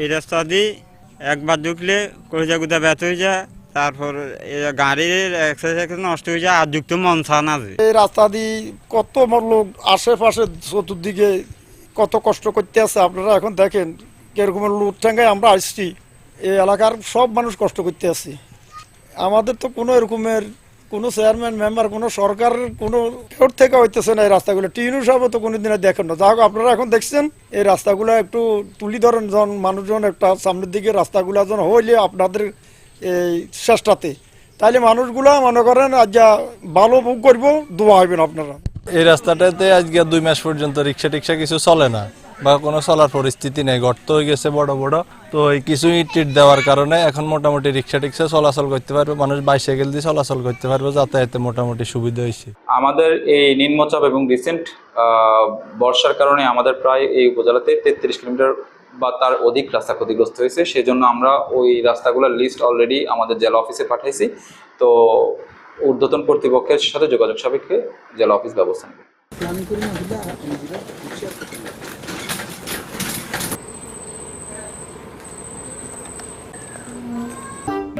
এই রাস্তা দিয়ে একবার ঢুকলে কলিজা গুদা ব্যথ হয়ে যায়, তারপর গাড়ির এক্সারসাইজ নষ্ট হয়ে যায়, আর যুক্ত মন আছে এই রাস্তা দিয়ে কত লোক আশেপাশে চতুর্দিকে কত কষ্ট করতে আছে, আপনারা এখন দেখেন কিরকমের লুট ঠেঙ্গায় আমরা আসছি। এই এলাকার সব মানুষ কষ্ট করতে আছি। আমাদের তো কোনো এরকমের কোনো চেয়ারম্যান, মেম্বার, কোনো সরকারের কোনো কেউ থেকে হইতেছে না এই রাস্তাগুলো। টিনু সাহেবও তো কোনো দিনে দেখেন না। যা হোক আপনারা এখন দেখছেন, এই রাস্তাগুলো একটু তুলি ধরেন যখন মানুষজন একটা সামনের দিকে রাস্তাগুলো যখন হইলে আপনাদের এই চেষ্টাতে। তাহলে মানুষগুলা মনে করেন, আজ যা ভালো বুক করব, দোয়া হইবেন আপনারা। এই রাস্তাটাতে আজকে দুই মাস পর্যন্ত রিক্সা টিক্সা কিছু চলে না। বা কোনো চলার পরিস্থিতি নেই গর্ত হয়ে গেছে বড় বড়। তো এই কিছু ইট দেওয়ার কারণে এখন মোটামুটি রিক্সা টিক্সা চলাচল করতে পারবে মানুষ বাইসাইকেল দিয়ে চলাচল করতে পারবে যাতায়াতে মোটামুটি সুবিধা হয়েছে। আমাদের এই নিম্নচাপ এবং রিসেন্ট বর্ষার কারণে আমাদের প্রায় এই উপজেলাতে তেত্রিশ কিলোমিটার বা তার অধিক রাস্তা ক্ষতিগ্রস্ত হয়েছে। সেজন্য আমরা ওই রাস্তাগুলোর লিস্ট অলরেডি আমাদের জেলা অফিসে পাঠাইছি। তো ঊর্ধ্বতন কর্তৃপক্ষের সাথে যোগাযোগ সাপেক্ষে জেলা অফিস ব্যবস্থা নেবে।